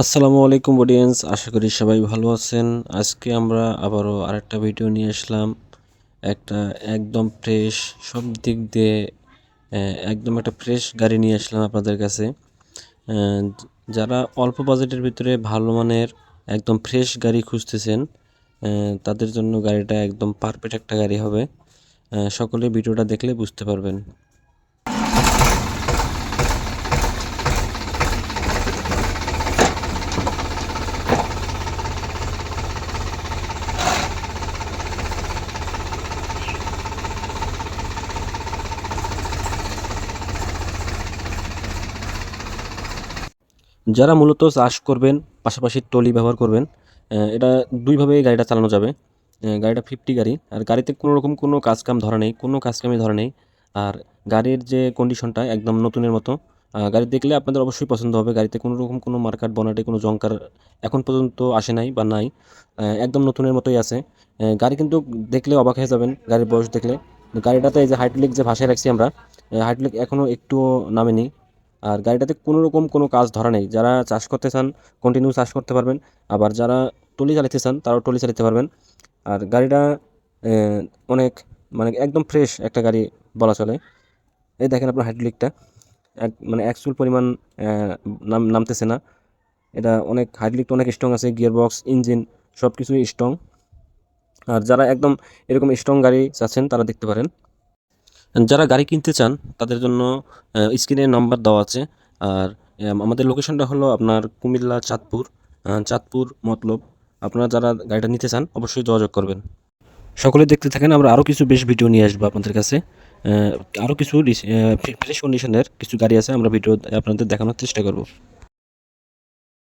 আসসালামু আলাইকুম অডিয়েন্স আশা করি সবাই ভালো আছেন। আজকে আমরা আবারও আরেকটা ভিডিও নিয়ে আসলাম। একটা একদম ফ্রেশ সব দিক দিয়ে একদম একটা ফ্রেশ গাড়ি নিয়ে আসলাম আপনাদের কাছে। যারা অল্প বাজেটের ভিতরে ভালো মানের একদম ফ্রেশ গাড়ি খুঁজতেছেন তাদের জন্য গাড়িটা একদম পারফেক্ট একটা গাড়ি হবে। সকলে ভিডিওটা দেখলে বুঝতে পারবেন। যারা মূলত চাষ করবেন, পাশাপাশি ট্রলি ব্যবহার করবেন এটা দুইভাবে গাড়িটা চালানো যাবে। গাড়িটা ফিফটি গাড়ি, আর গাড়িতে কোনো রকম কোনো কাজ কাম ধরা নেই, কোনো কাজ কামই ধরা নেই। আর গাড়ির যে কন্ডিশনটা একদম নতুনের মতো গাড়ি দেখলে আপনাদের অবশ্যই পছন্দ হবে। গাড়িতে কোনো রকম কোনো মার্কার, বনাটে, কোনো জংকার এখন পর্যন্ত আসে নাই বা নাই একদম নতুনের মতোই আছে। গাড়ি কিন্তু দেখলে অবাক হয়ে যাবেন, গাড়ির বয়স দেখলে। গাড়িটাতে এই যে হাইড্রোলিক যে ভাষায় রাখছি আমরা হাইড্রোলিক এখনও একটুও নামেনি। আর গাড়িটাতে কোনো রকম কোনো কাজ ধরা নেই। যারা চাষ করতে চান কন্টিনিউ চাষ করতে পারবেন। আবার যারা টলি চালাতে চান, তারাও টলি চালাতে পারবেন। আর গাড়িটা অনেক মানে একদম ফ্রেশ একটা গাড়ি বলা চলে। এই দেখেন আপনার হাইড্রোলিকটা এক মানে অ্যাকচুয়াল পরিমাণ নাম, নামতেছে না। এটা অনেক হাইড্রোলিকটা অনেক স্ট্রং আছে গিয়ার বক্স ইঞ্জিন সব কিছুই স্ট্রং আর যারা একদম এরকম স্ট্রং গাড়ি চাচ্ছেন, তারা দেখতে পারেন। যারা গাড়ি কিনতে চান, তাদের জন্য স্ক্রিনে নাম্বার দেওয়া আছে। আর আমাদের লোকেশনটা হলো আপনার কুমিল্লা চাঁদপুর। চাঁদপুর মতলব। আপনারা যারা গাড়িটা নিতে চান, অবশ্যই যোগাযোগ করবেন। সকলে দেখতে থাকেন, আমরা আরও কিছু বেশ ভিডিও নিয়ে আসব আপনাদের কাছে। আরও কিছু ফ্রেশ কন্ডিশনের কিছু গাড়ি আছে, আমরা ভিডিও আপনাদের দেখানোর চেষ্টা করব।